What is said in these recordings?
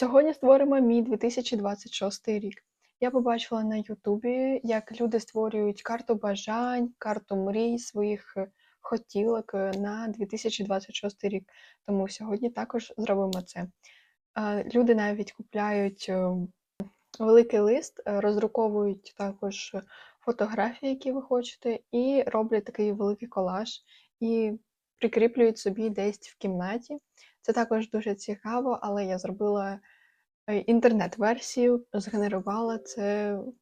Сьогодні створимо мій 2026 рік. Я побачила на Ютубі, як люди створюють карту бажань, карту мрій своїх е, хотілок е, на 2026 рік. Тому сьогодні також зробимо це. Люди навіть купляють е, великий лист, роздруковують також фотографії, які ви хочете, і роблять такий великий колаж і прикріплюють собі десь в кімнаті. Це також дуже цікаво, але я зробила інтернет-версію, згенерувала це в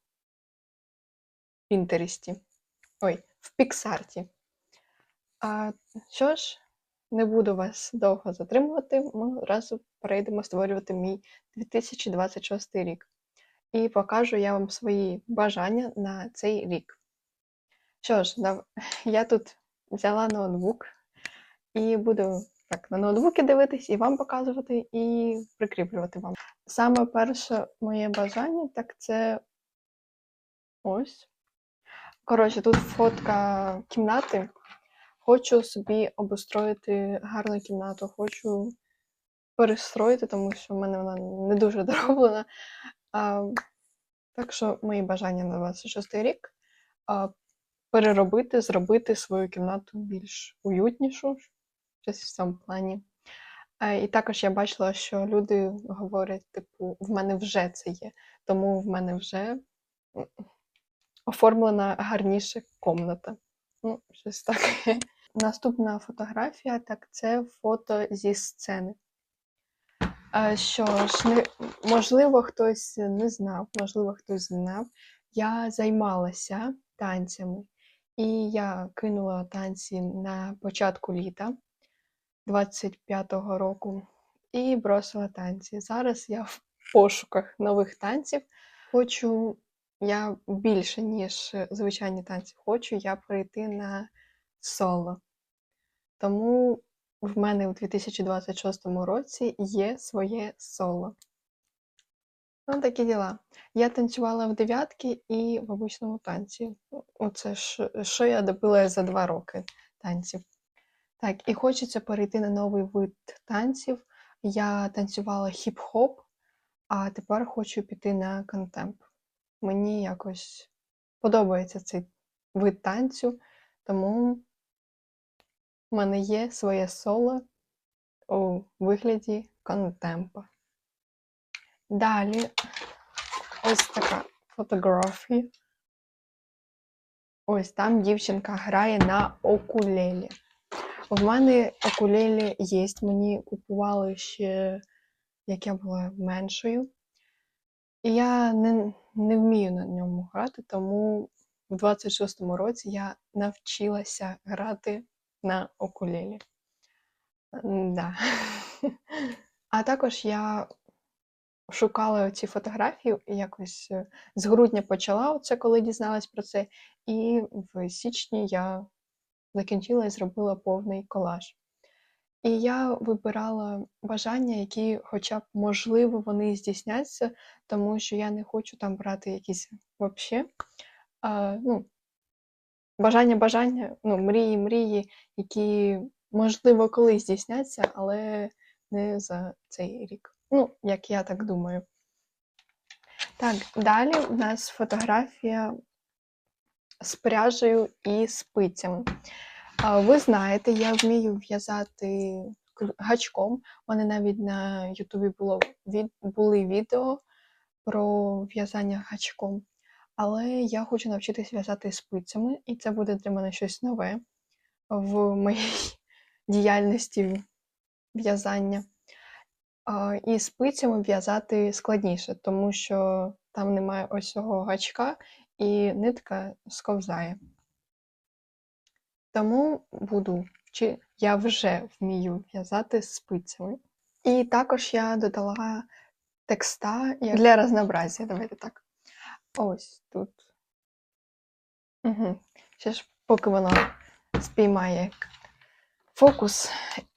Пінтересті. Ой, в Піксарті. А, що ж, не буду вас довго затримувати. Ми разом перейдемо створювати мій 2026 рік. І покажу я вам свої бажання на цей рік. Що ж, я тут взяла ноутбук і буду так на ноутбуки дивитись і вам показувати, і прикріплювати вам. Саме перше моє бажання, так це ось. Коротше, тут фотка кімнати. Хочу собі обустроїти гарну кімнату, хочу перестроїти, тому що в мене вона не дуже дороблена. А, так що мої бажання на 26 рік а, переробити, зробити свою кімнату більш уютнішу, щось в цьому плані. Е, І також я бачила, що люди говорять, типу, в мене вже це є, тому в мене вже оформлена гарніша комната. Ну, щось таке. Наступна фотографія, так це фото зі сцени. Е, Що ж, не, можливо, хтось не знав, можливо, хтось знав. Я займалася танцями, і я кинула танці на початку літа 25-го року і бросила танці. Зараз я в пошуках нових танців. Хочу я більше, ніж звичайні танці, хочу я перейти на соло. Тому в мене у 2026 році є своє соло. Ну, такі діла. Я танцювала в дев'ятки і в обичному танці. Оце ж, що я добила за два роки танців. Так, і хочеться перейти на новий вид танців. Я танцювала хіп-хоп, а тепер хочу піти на контемп. Мені якось подобається цей вид танцю, тому в мене є своє соло у вигляді контемпа. Далі ось така фотографія. Ось там дівчинка грає на окулелі. В мене окулелі є, мені купували ще, як я була меншою. І я не, не вмію на ньому грати, тому в 26-му році я навчилася грати на окулелі. Да. А також я шукала ці фотографії якось е, з грудня почала оце, коли дізналась про це. І в січні я закінчила і зробила повний колаж. І я вибирала бажання, які, хоча б, можливо, вони здійсняться, тому що я не хочу там брати якісь вообще. А, ну, бажання, бажання, ну, мрії, мрії, які, можливо, колись здійсняться, але не за цей рік. Ну, як я так думаю. Так, далі у нас фотографія з пряжею і спицями. Ви знаєте, я вмію в'язати гачком. У мене навіть на Ютубі було були відео про в'язання гачком. Але я хочу навчитись в'язати спицями, і це буде для мене щось нове в моїй діяльності в'язання. І спицями в'язати складніше, тому що там немає ось цього гачка, і нитка сковзає. Тому буду, чи я вже вмію в'язати спицями. І також я додала текста як для разнообразія. Давайте так. Ось тут. Угу. Ще ж, поки воно спіймає фокус,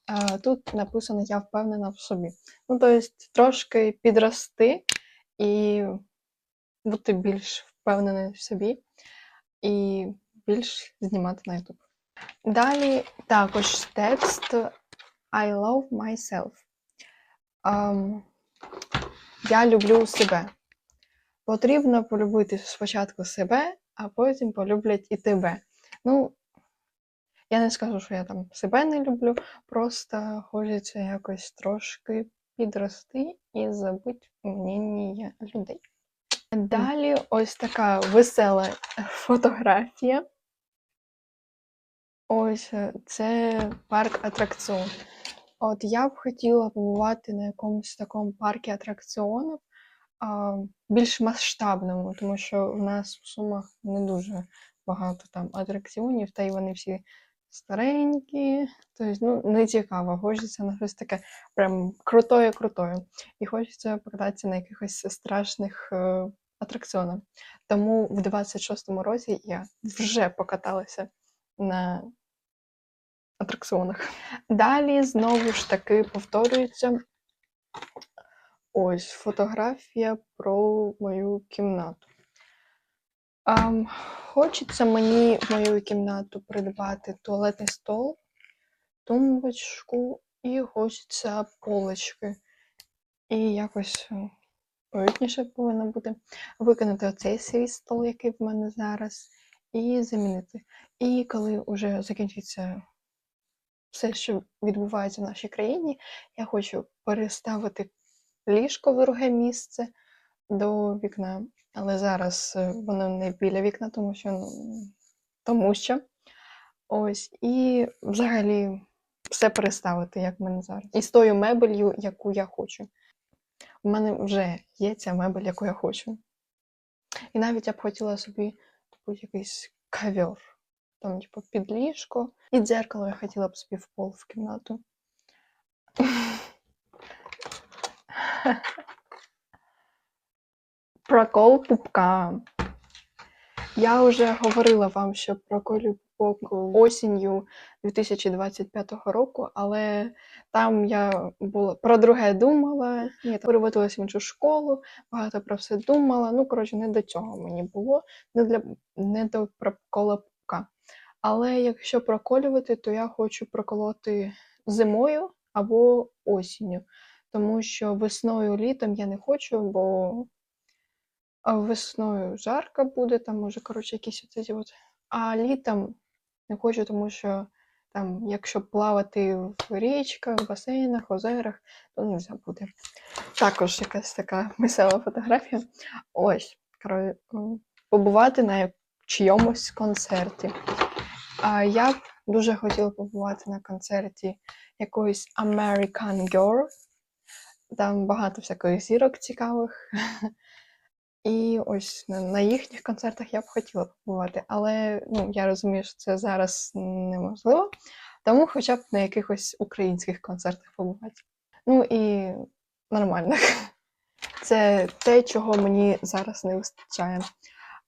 а, тут написано Я впевнена в собі. Ну, тобто, трошки підрости і бути більш впевненою в собі, і більш знімати на YouTube. Далі також текст I love myself. Ем, я люблю себе. Потрібно полюбити спочатку себе, а потім полюблять і тебе. Ну, я не скажу, що я там себе не люблю, просто хочеться якось трошки підрости і забути мнення людей. Далі ось така весела фотографія. Ось е, це парк атракціон. От я б хотіла побувати на якомусь такому парку атракціонів, більш масштабному, тому що в нас в Сумах не дуже багато там атракціонів, та й вони всі старенькі. Тобто, ну, не цікаво. Хочеться на щось таке прям крутое-крутое. І хочеться покататися на якихось страшних атракціонах. Тому в 26-му році я вже покаталася на атракціонах. Далі знову ж таки повторюється ось фотографія про мою кімнату. Ам, хочеться мені в мою кімнату придбати туалетний стол, тумбочку і хочеться полочки. І якось е, уютніше повинно бути. Викинути оцей свій стол, який в мене зараз, і замінити. І коли вже закінчиться все, що відбувається в нашій країні, я хочу переставити ліжко в друге місце до вікна. Але зараз е, воно не біля вікна, тому що ну, тому що. Ось, і взагалі все переставити, як в мене зараз. І з тою мебелью, яку я хочу. У мене вже є ця мебель, яку я хочу. І навіть я б хотіла собі типу, якийсь ковер. Там, типу, під ліжко. І дзеркало я хотіла б собі в пол в кімнату. Прокол пупка. Я вже говорила вам, що проколю осінню 2025 року, але там я була про друге думала, ні, переводилася в іншу школу, багато про все думала. Ну, коротше, не до цього мені було, не, для, не до прокола. Але якщо проколювати, то я хочу проколоти зимою або осінню, тому що весною літом я не хочу, бо весною жарко буде, там може, коротше, якісь оці. А літом не хочу, тому що там, якщо плавати в річках, басейнах, озерах, то не можна буде. Також якась така весела фотографія. Ось, побувати на чийомусь концерті. А я б дуже хотіла побувати на концерті якоїсь American Girl. Там багато всяких зірок цікавих. І ось на, їхніх концертах я б хотіла побувати, але ну, я розумію, що це зараз неможливо, тому хоча б на якихось українських концертах побувати. Ну і нормальних. Це те, чого мені зараз не вистачає.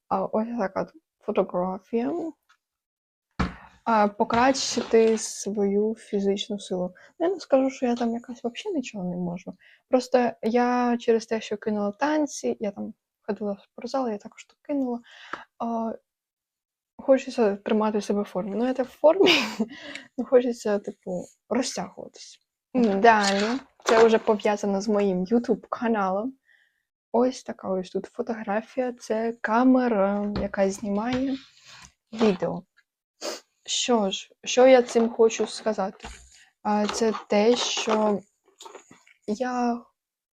А ось така фотографія. А, покращити свою фізичну силу. Я не скажу, що я там якась взагалі нічого не можу. Просто я через те, що кинула танці, я там ходила в спортзал, я також то кинула. А, хочеться тримати себе в формі. Ну, я так в формі, ну, хочеться, типу, розтягуватись. Далі, це вже пов'язано з моїм YouTube каналом. Ось така ось тут фотографія. Це камера, яка знімає відео. Що ж, що я цим хочу сказати? Це те, що я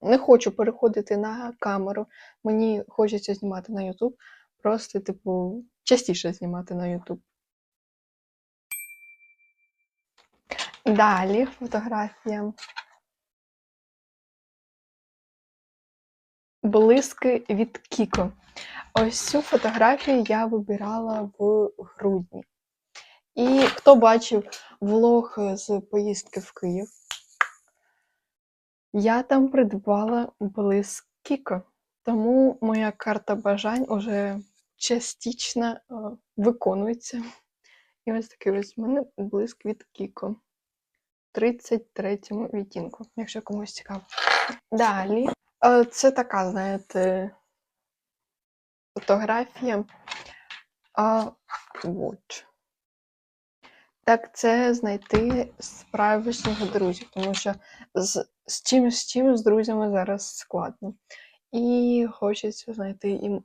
не хочу переходити на камеру. Мені хочеться знімати на YouTube. Просто, типу, частіше знімати на YouTube. Далі фотографія. Блиски від Кіко. Ось цю фотографію я вибирала в грудні. І хто бачив влог з поїздки в Київ, я там придбала блиск Кіко. Тому моя карта бажань уже частично е, виконується. І ось такий ось в мене блиск від Кіко. 33-му відтінку, якщо комусь цікаво. Далі. е, Це така, знаєте, фотографія. А. Так, це знайти справжніх друзів, тому що з, з чим з чим з друзями зараз складно. І хочеться знайти їм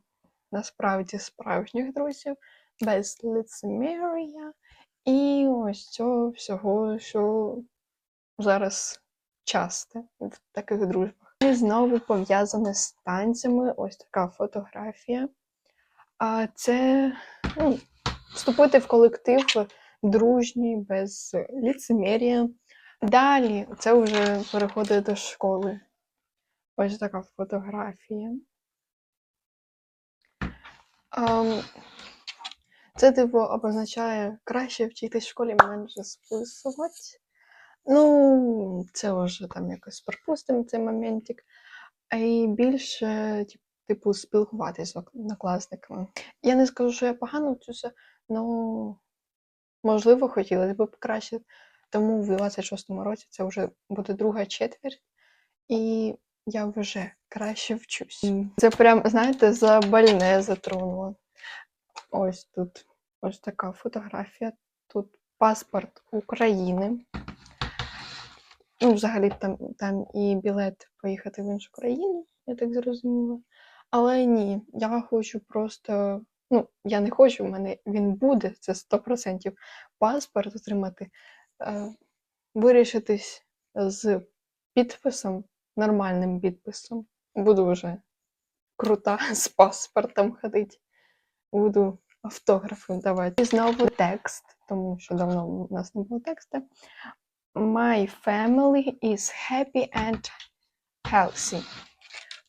насправді справжніх друзів без лицемір'я і ось цього всього, що зараз часто в таких дружбах. І знову пов'язане з танцями. Ось така фотографія. А це ну, вступити в колектив дружній, без ліцемір'я. Далі це вже переходить до школи. Ось така фотографія. Ем, Це, типу, обозначає краще вчитись в школі, менше списувати. Ну, це вже там якось пропустимо цей моментик. І більше, типу, спілкуватися з однокласниками. Я не скажу, що я погано вчуся, але можливо хотілося б краще. Тому в 26-му році це вже буде друга четверть, і я вже краще вчусь. Це прям, знаєте, за больне затронуло. Ось тут ось така фотографія. Тут паспорт України. Ну, взагалі там, там і білет поїхати в іншу країну, я так зрозуміла. Але ні, я хочу просто. Ну, я не хочу, в мене він буде, це 100% паспорт отримати, е, вирішитись з підписом, нормальним підписом. Буду вже крута з паспортом ходити. Буду автографи давати. І знову текст, тому що давно у нас не було тексту. My family is happy and healthy.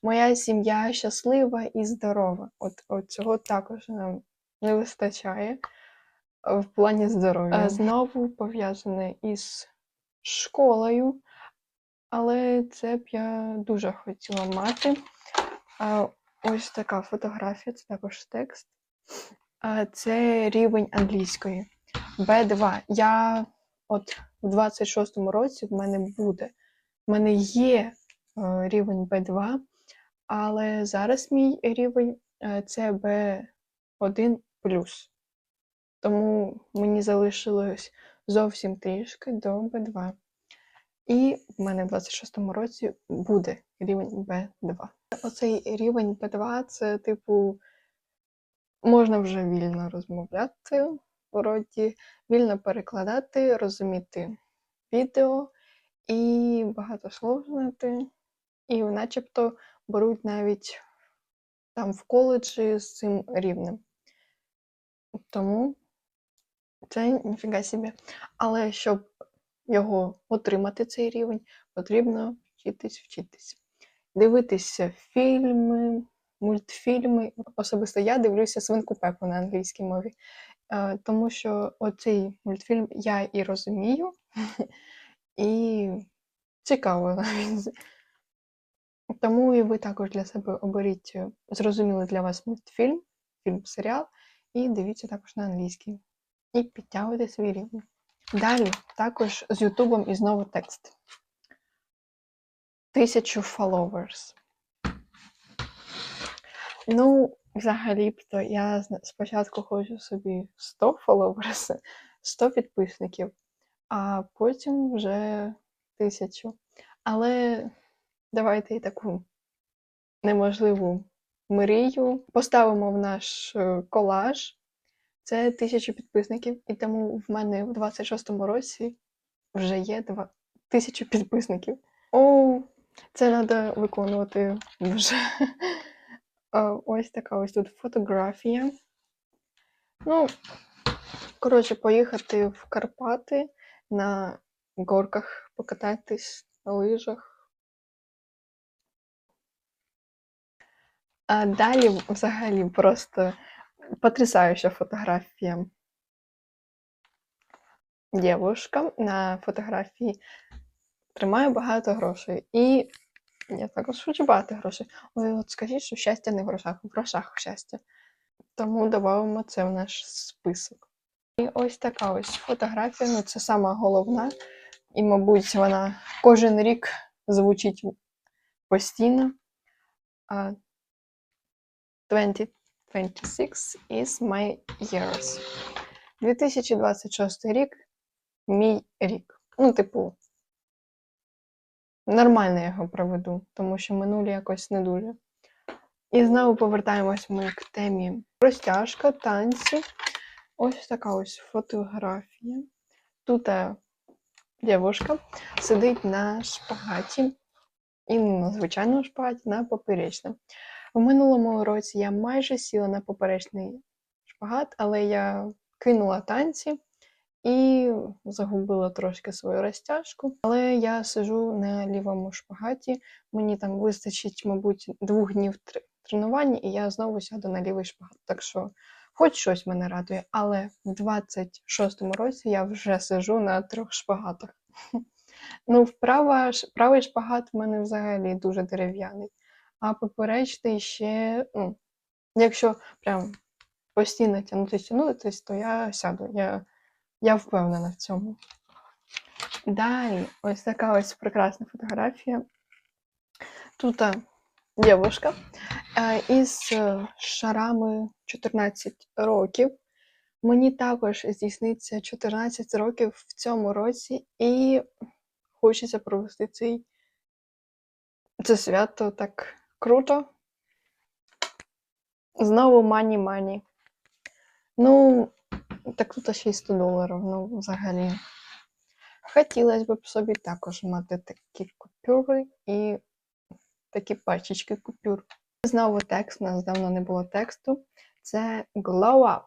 Моя сім'я щаслива і здорова. От, от цього також нам не вистачає е, в плані здоров'я. Е, Знову пов'язане із школою, але це б я дуже хотіла мати. Ось така фотографія, це також текст. Це рівень англійської. B2. Я от в 26-му році в мене буде. В мене є е, рівень B2, але зараз мій рівень е, це B1 Тому мені залишилось зовсім трішки до B2. І в мене в 26-му році буде рівень B2. Оцей рівень B2 це, типу, можна вже вільно розмовляти, вроді, вільно перекладати, розуміти відео і багато слов знати. І начебто беруть навіть там в коледжі з цим рівнем. Тому це ніфіга собі. Але щоб його отримати, цей рівень, потрібно вчитись, вчитись. Дивитися фільми, мультфільми. Особисто я дивлюся свинку Пепу на англійській мові, е, тому що оцей мультфільм я і розумію, і цікаво навіть. Тому і ви також для себе оберіть е, зрозумілий для вас мультфільм, фільм-серіал, і дивіться також на англійській. І підтягуйте свій рівень. Далі також з Ютубом і знову текст. Тисячу followers. Ну, взагалі-то я спочатку хочу собі 100 followers, 100 підписників, а потім вже тисячу. Але давайте і таку неможливу мрію поставимо в наш е, колаж. Це тисячу підписників, і тому в мене в 26-му році вже є два... тисячу підписників. О, це треба виконувати вже. Ось така ось тут фотографія. Ну, коротше, поїхати в Карпати на горках покататись на лижах. А далі взагалі просто потрясаюча фотографія. Дівушка на фотографії тримає багато грошей. І я також хочу багато грошей. Ой, от скажіть, що щастя не в грошах, в грошах щастя. Тому додамо це в наш список. І ось така ось фотографія, ну це сама головна. І, мабуть, вона кожен рік звучить постійно. А 2026 is my years. 2026 рік мій рік. Ну, типу, нормально я його проведу, тому що минулі якось не дуже. І знову повертаємось ми к темі розтяжка, танці. Ось така ось фотографія. Тут е, дівчинка сидить на шпагаті, і не на звичайному шпагаті, на поперечному. В минулому році я майже сіла на поперечний шпагат, але я кинула танці і загубила трошки свою розтяжку. Але я сижу на лівому шпагаті. Мені там вистачить, мабуть, двох днів тр- тренування, і я знову сяду на лівий шпагат. Так що, хоч щось мене радує, але в 26-му році я вже сижу на трьох шпагатах. Ну, вправа, правий шпагат в мене взагалі дуже дерев'яний, а поперечний ще, ну, якщо прям постійно тягнутися, тягнутися, то я сяду. Я, я впевнена в цьому. Далі, ось така ось прекрасна фотографія. Тут а, дівчинка е, із е, шарами 14 років. Мені також здійсниться 14 років в цьому році, і хочеться провести цей, це свято так круто. Знову мані мані. Ну, так тут ще й 100 доларів, ну, взагалі. Хотілося б собі також мати такі купюри і такі пачечки купюр. Знову текст, у нас давно не було тексту. Це glow up.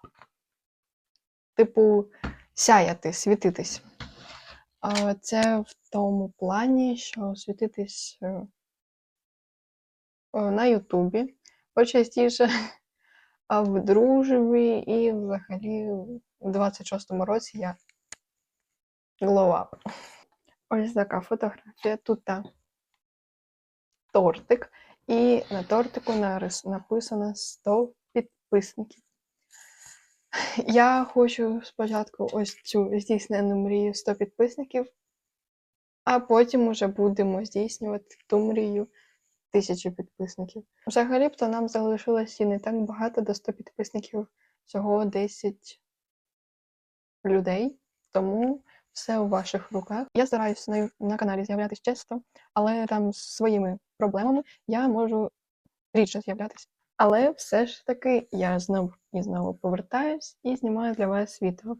Типу, сяяти, світитись. Це в тому плані, що світитись е, на Ютубі почастіше, в дружбі і взагалі в 26-му році я glow. Ось така фотографія. Тут та тортик, і на тортику нарис- написано 100 підписників. Я хочу спочатку ось цю здійснену мрію 100 підписників, а потім уже будемо здійснювати ту мрію 1000 підписників. Взагалі-то нам залишилось і не так багато до 100 підписників, всього 10 людей, тому все у ваших руках. Я стараюся на, на каналі з'являтися часто, але там з своїми проблемами я можу рідше з'являтися. Але все ж таки я знову і знову повертаюсь і знімаю для вас відео.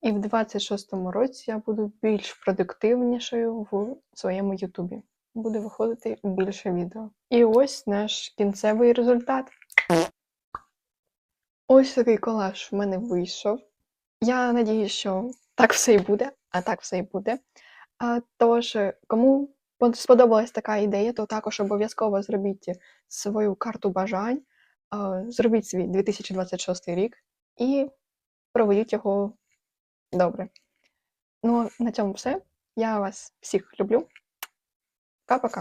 І в 26-му році я буду більш продуктивнішою в своєму Ютубі. Буде виходити більше відео. І ось наш кінцевий результат. Ось такий колаж в мене вийшов. Я надіюсь, що так все і буде, а так все і буде. А, тож, кому сподобалась така ідея, то також обов'язково зробіть свою карту бажань, а, зробіть свій 2026 рік і проведіть його добре. Ну, на цьому все. Я вас всіх люблю. Пока-пока.